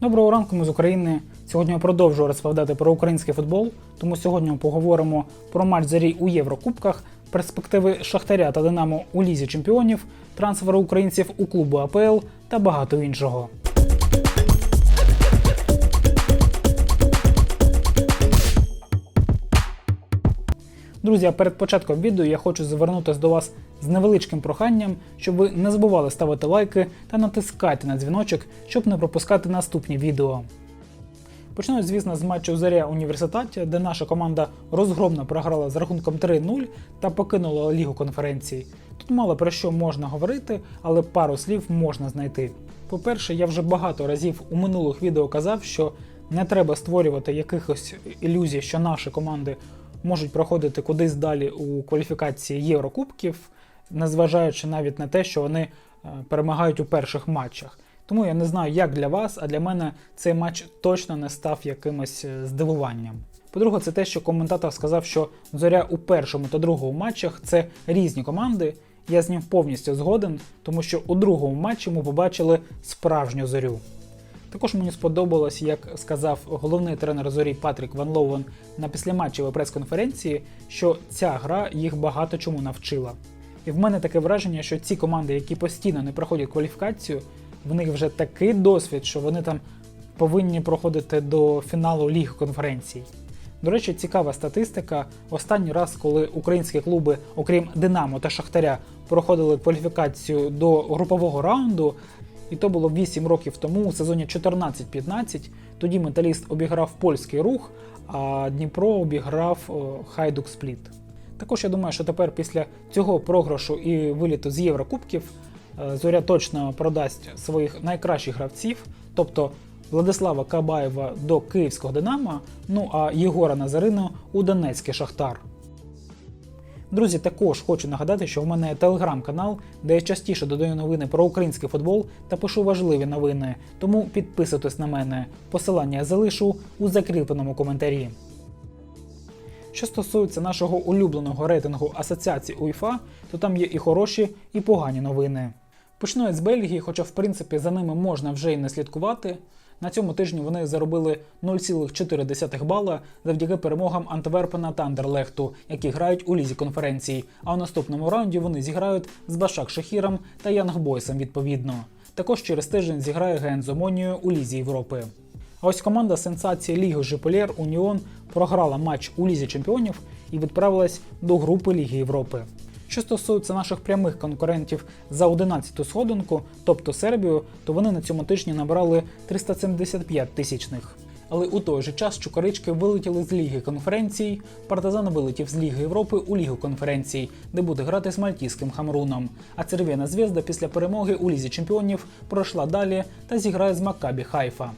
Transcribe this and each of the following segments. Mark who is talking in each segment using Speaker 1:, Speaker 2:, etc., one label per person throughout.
Speaker 1: Доброго ранку, ми з України. Сьогодні я продовжую розповідати про український футбол. Тому сьогодні ми поговоримо про матч зарі у Єврокубках, перспективи Шахтаря та Динамо у Лізі Чемпіонів, трансфери українців у клубу АПЛ та багато іншого. Друзі, перед початком відео я хочу звернутися до вас з невеличким проханням, щоб ви не забували ставити лайки та натискати на дзвіночок, щоб не пропускати наступні відео. Почну, звісно, з матчу Заря Університаті, де наша команда розгромно програла з рахунком 3-0 та покинула лігу конференцій. Тут мало про що можна говорити, але пару слів можна знайти. По-перше, я вже багато разів у минулих відео казав, що не треба створювати якихось ілюзій, що наші команди можуть проходити кудись далі у кваліфікації Єврокубків, незважаючи навіть на те, що вони е, перемагають у перших матчах. Тому я не знаю, як для вас, а для мене цей матч точно не став якимось е, здивуванням. По-друге, це те, що коментатор сказав, що зоря у першому та другому матчах це різні команди. Я з ним повністю згоден, тому що у другому матчі ми побачили справжню зорю. Також мені сподобалось, як сказав головний тренер зорі Патрік Ван Лоуен на післяматчевій прес-конференції, що ця гра їх багато чому навчила. І в мене таке враження, що ці команди, які постійно не проходять кваліфікацію, в них вже такий досвід, що вони там повинні проходити до фіналу ліг конференцій. До речі, цікава статистика. Останній раз, коли українські клуби, окрім Динамо та Шахтаря, проходили кваліфікацію до групового раунду, і то було 8 років тому, у сезоні 14-15. Тоді металіст обіграв польський рух, а Дніпро обіграв Хайдук Спліт. Також я думаю, що тепер після цього програшу і виліту з Єврокубків е, Зоря точно продасть своїх найкращих гравців, тобто Владислава Кабаєва до Київського Динамо, ну а Єгора Назарину у Донецький Шахтар. Друзі, також хочу нагадати, що в мене є телеграм-канал, де я частіше додаю новини про український футбол та пишу важливі новини. Тому підписуйтесь на мене. Посилання я залишу у закріпленому коментарі. Що стосується нашого улюбленого рейтингу асоціації УЄФА, то там є і хороші, і погані новини. Почну я з Бельгії, хоча в принципі за ними можна вже й не слідкувати. На цьому тижні вони заробили 0,4 бала завдяки перемогам Антверпена та Андерлехту, які грають у лізі конференції. А у наступному раунді вони зіграють з Башак Шахіром та Янгбойсом відповідно. Також через тиждень зіграє Гензо Монію у лізі Європи. А ось команда сенсації Ліги Жиполєр Уніон програла матч у лізі чемпіонів і відправилась до групи Ліги Європи. Що стосується наших прямих конкурентів за 11-ту сходинку, тобто Сербію, то вони на цьому тижні набрали 375 тисячних. Але у той же час чукарички вилетіли з Ліги конференцій, партизан вилетів з Ліги Європи у Лігу конференцій, де буде грати з мальтійським Хамруном. А Церв'яна зв'язда після перемоги у Лізі чемпіонів пройшла далі та зіграє з Маккабі Хайфа.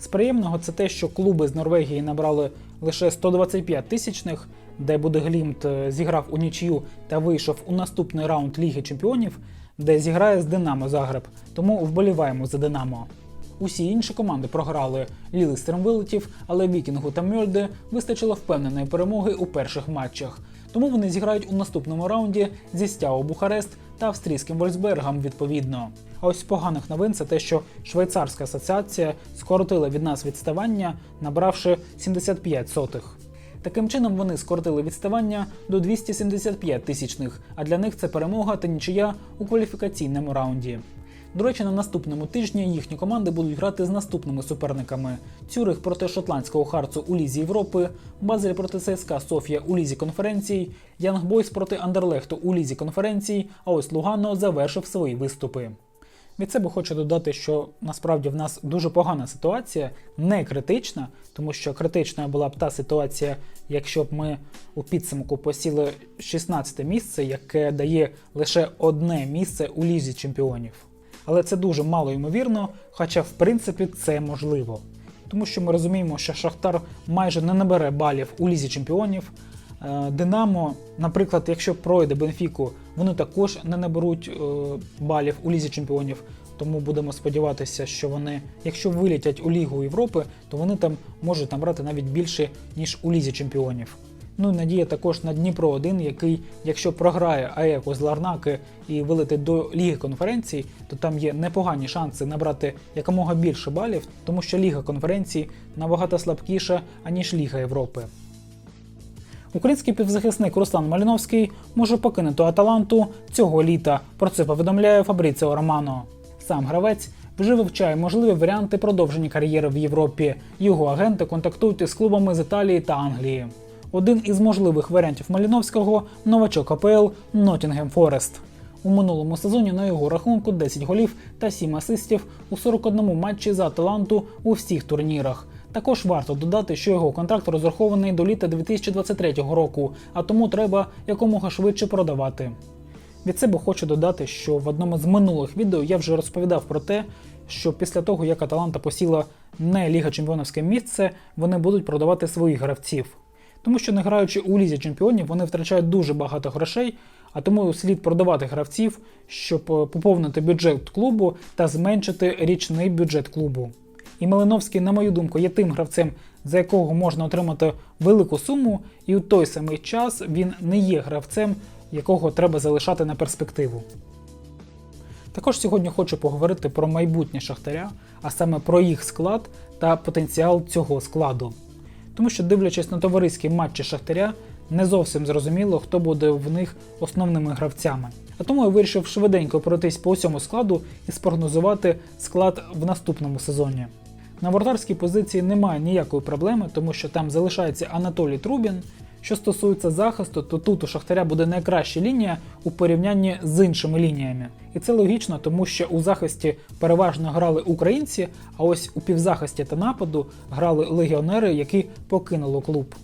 Speaker 1: З приємного це те, що клуби з Норвегії набрали лише 125 тисячних, де Будеглімт е, зіграв у нічию та вийшов у наступний раунд Ліги Чемпіонів, де зіграє з Динамо Загреб, тому вболіваємо за Динамо. Усі інші команди програли. Лілистером вилетів, але Вікінгу та Мьольде вистачило впевненої перемоги у перших матчах. Тому вони зіграють у наступному раунді зі Стяо Бухарест та австрійським Вольсбергом відповідно. А ось поганих новин це те, що швейцарська асоціація скоротила від нас відставання, набравши 75 сотих. Таким чином вони скоротили відставання до 275 тисячних, а для них це перемога та нічия у кваліфікаційному раунді. До речі, на наступному тижні їхні команди будуть грати з наступними суперниками: Цюрих проти шотландського Харцу у Лізі Європи, Базель проти ЦСКА Софія у Лізі конференцій, Янгбойс проти Андерлехту у Лізі конференцій, а ось Лугано завершив свої виступи. Від себе хочу додати, що насправді в нас дуже погана ситуація, не критична, тому що критичною була б та ситуація, якщо б ми у підсумку посіли 16 місце, яке дає лише одне місце у лізі чемпіонів. Але це дуже мало ймовірно, хоча в принципі це можливо. Тому що ми розуміємо, що Шахтар майже не набере балів у лізі чемпіонів. Е, Динамо, наприклад, якщо пройде Бенфіку, вони також не наберуть е, балів у лізі чемпіонів. Тому будемо сподіватися, що вони, якщо вилітять у Лігу Європи, то вони там можуть набрати навіть більше, ніж у лізі чемпіонів. Ну і надія також на Дніпро 1 який, якщо програє АЕКу з Ларнаки і вилетить до Ліги конференцій, то там є непогані шанси набрати якомога більше балів, тому що Ліга конференцій набагато слабкіша, аніж Ліга Європи. Український півзахисник Руслан Маліновський може покинути Аталанту цього літа. Про це повідомляє Фабріціо Романо. Сам гравець вже вивчає можливі варіанти продовження кар'єри в Європі. Його агенти контактують із клубами з Італії та Англії. Один із можливих варіантів Маліновського новачок АПЛ Ноттінгем Форест. У минулому сезоні на його рахунку 10 голів та 7 асистів у 41 матчі за Аталанту у всіх турнірах. Також варто додати, що його контракт розрахований до літа 2023 року, а тому треба якомога швидше продавати. Від себе хочу додати, що в одному з минулих відео я вже розповідав про те, що після того, як Аталанта посіла не Ліга Чемпіонівське місце, вони будуть продавати своїх гравців. Тому що не граючи у лізі чемпіонів, вони втрачають дуже багато грошей, а тому слід продавати гравців, щоб е, поповнити бюджет клубу та зменшити річний бюджет клубу. І Малиновський, на мою думку, є тим гравцем, за якого можна отримати велику суму, і у той самий час він не є гравцем, якого треба залишати на перспективу. Також сьогодні хочу поговорити про майбутнє Шахтаря, а саме про їх склад та потенціал цього складу. Тому що, дивлячись на товариські матчі Шахтаря, не зовсім зрозуміло, хто буде в них основними гравцями. А тому я вирішив швиденько пройтись по усьому складу і спрогнозувати склад в наступному сезоні. На вартарській позиції немає ніякої проблеми, тому що там залишається Анатолій Трубін. Що стосується захисту, то тут у Шахтаря буде найкраща лінія у порівнянні з іншими лініями. І це логічно, тому що у захисті переважно грали українці, а ось у півзахисті та нападу грали легіонери, які покинули клуб.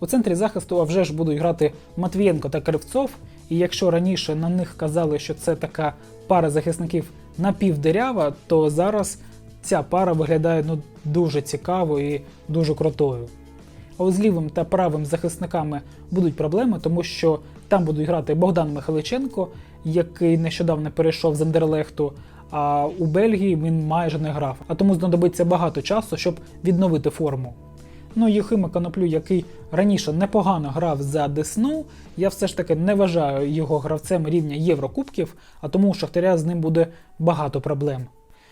Speaker 1: У центрі захисту а вже ж будуть грати Матвієнко та Кривцов, і якщо раніше на них казали, що це така пара захисників напівдерява, то зараз ця пара виглядає ну, дуже цікаво і дуже крутою. А з лівим та правим захисниками будуть проблеми, тому що там будуть грати Богдан Михайличенко, який нещодавно перейшов з Андерлехту, а у Бельгії він майже не грав, а тому знадобиться багато часу, щоб відновити форму. Ну, Єхима Коноплю, який раніше непогано грав за Десну, я все ж таки не вважаю його гравцем рівня Єврокубків, а тому у Шахтаря з ним буде багато проблем.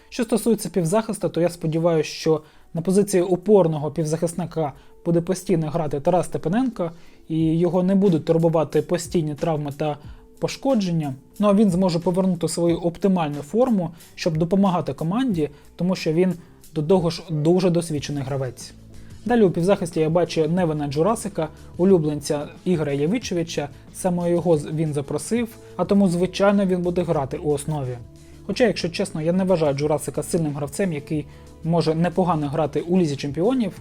Speaker 1: Що стосується півзахисту, то я сподіваюся, що на позиції опорного півзахисника буде постійно грати Тарас Степаненко, і його не будуть турбувати постійні травми та пошкодження. Ну а він зможе повернути свою оптимальну форму, щоб допомагати команді, тому що він до того ж дуже досвідчений гравець. Далі у півзахисті я бачу Невена Джурасика, улюбленця Ігоря Явичевича, саме його він запросив, а тому, звичайно, він буде грати у основі. Хоча, якщо чесно, я не вважаю Джурасика сильним гравцем, який може непогано грати у лізі чемпіонів,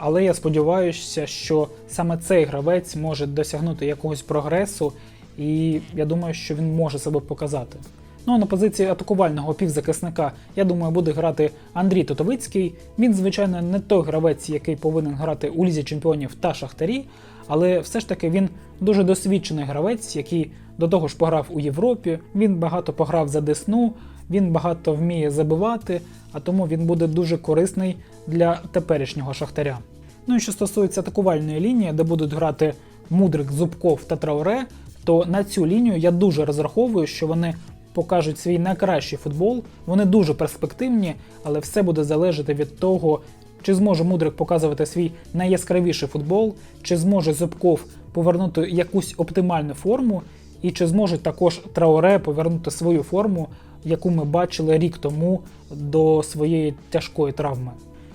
Speaker 1: але я сподіваюся, що саме цей гравець може досягнути якогось прогресу, і я думаю, що він може себе показати. Ну а на позиції атакувального півзахисника, я думаю, буде грати Андрій Тотовицький. Він, звичайно, не той гравець, який повинен грати у лізі чемпіонів та шахтарі, але все ж таки він дуже досвідчений гравець, який до того ж пограв у Європі. Він багато пограв за Десну, він багато вміє забивати, а тому він буде дуже корисний для теперішнього шахтаря. Ну і що стосується атакувальної лінії, де будуть грати Мудрик, Зубков та Трауре, то на цю лінію я дуже розраховую, що вони покажуть свій найкращий футбол. Вони дуже перспективні, але все буде залежати від того, чи зможе Мудрик показувати свій найяскравіший футбол, чи зможе Зубков повернути якусь оптимальну форму, і чи зможе також Трауре повернути свою форму, яку ми бачили рік тому до своєї тяжкої травми.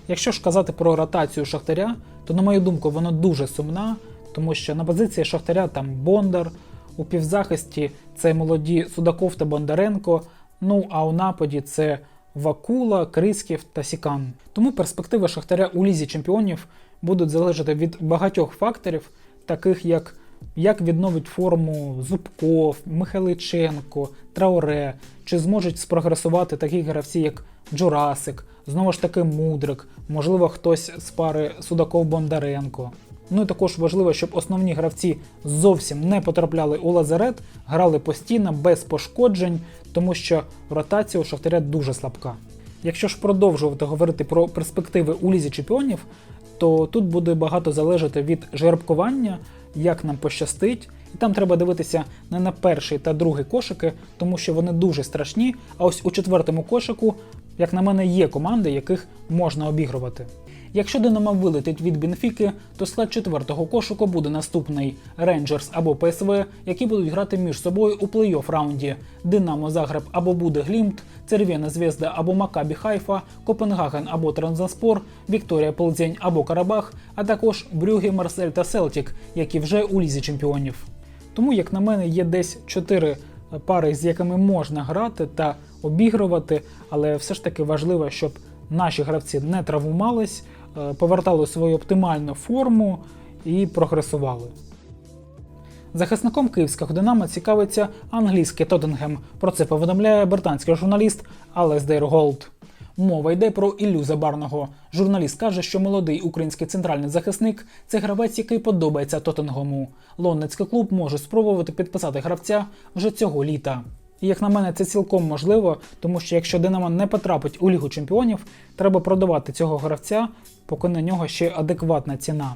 Speaker 1: Якщо ж казати про ротацію Шахтаря, то на мою думку вона дуже сумна, тому що на позиції Шахтаря там Бондар, у півзахисті це молоді Судаков та Бондаренко. Ну а у нападі це Вакула, Крисків та Сікан. Тому перспективи Шахтаря у лізі чемпіонів будуть залежати від багатьох факторів, таких як як відновить форму Зубков, Михайличенко, Трауре, чи зможуть спрогресувати такі гравці, як Джурасик, знову ж таки Мудрик, можливо, хтось з пари Судаков-Бондаренко. Ну і також важливо, щоб основні гравці зовсім не потрапляли у лазарет, грали постійно, без пошкоджень, тому що ротація у Шахтаря дуже слабка. Якщо ж продовжувати говорити про перспективи у лізі чемпіонів, то тут буде багато залежати від жеребкування, як нам пощастить. І там треба дивитися не на перший та другий кошики, тому що вони дуже страшні. А ось у четвертому кошику, як на мене, є команди, яких можна обігрувати. Якщо Динамо вилетить від Бенфіки, то склад четвертого кошику буде наступний: Рейнджерс або ПСВ, які будуть грати між собою у плей-офф раунді. Динамо Загреб або буде Глімт, Цервєна Звезда або Макабі Хайфа, Копенгаген або Транзаспор, Вікторія Ползень або Карабах, а також Брюгі, Марсель та Селтік, які вже у лізі чемпіонів. Тому, як на мене, є десь чотири пари, з якими можна грати та обігрувати, але все ж таки важливо, щоб наші гравці не травмувались, е, повертали свою оптимальну форму і прогресували. Захисником київського Динамо цікавиться англійський Тоттенгем. Про це повідомляє британський журналіст Алесдейр Голд. Мова йде про Іллю Забарного. Журналіст каже, що молодий український центральний захисник це гравець, який подобається Тоттенгему. Лондонський клуб може спробувати підписати гравця вже цього літа. І як на мене, це цілком можливо, тому що якщо Динамо не потрапить у Лігу Чемпіонів, треба продавати цього гравця, поки на нього ще адекватна ціна.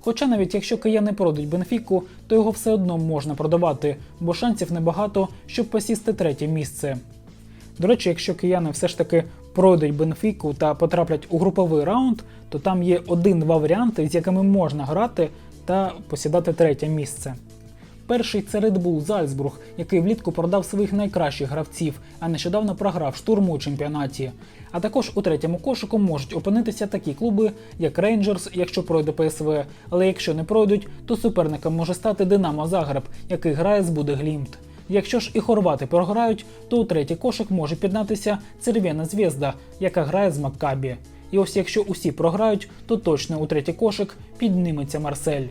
Speaker 1: Хоча навіть якщо кияни продуть Бенфіку, то його все одно можна продавати, бо шансів небагато, щоб посісти третє місце. До речі, якщо кияни все ж таки пройдуть Бенфіку та потраплять у груповий раунд, то там є один-два варіанти, з якими можна грати та посідати третє місце. Перший це Red Bull Зальцбург, який влітку продав своїх найкращих гравців, а нещодавно програв штурму у чемпіонаті. А також у третьому кошику можуть опинитися такі клуби, як Рейнджерс, якщо пройде ПСВ. Але якщо не пройдуть, то суперником може стати Динамо Загреб, який грає з Буде Глімт. Якщо ж і хорвати програють, то у третій кошик може піднятися Цервєна Звезда, яка грає з Маккабі. І ось якщо усі програють, то точно у третій кошик підніметься Марсель.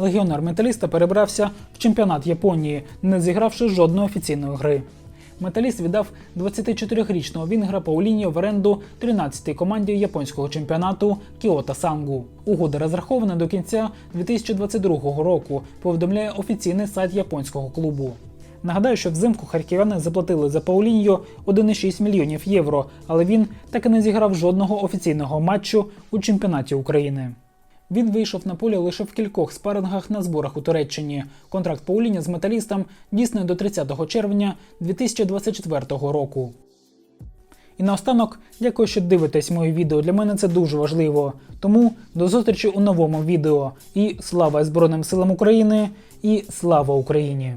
Speaker 1: Легіонер металіста перебрався в чемпіонат Японії, не зігравши жодної офіційної гри. Металіст віддав 24-річного Вінгра Пауліньо в оренду 13-й команді японського чемпіонату Кіота Сангу. Угода розрахована до кінця 2022 року, повідомляє офіційний сайт японського клубу. Нагадаю, що взимку харків'яни заплатили за Пауліньо 1,6 мільйонів євро, але він так і не зіграв жодного офіційного матчу у чемпіонаті України. Він вийшов на поле лише в кількох спарингах на зборах у Туреччині. Контракт Пауліні з металістом дійсний до 30 червня 2024 року. І наостанок, дякую, що дивитесь мої відео. Для мене це дуже важливо. Тому до зустрічі у новому відео. І слава Збройним силам України! І слава Україні!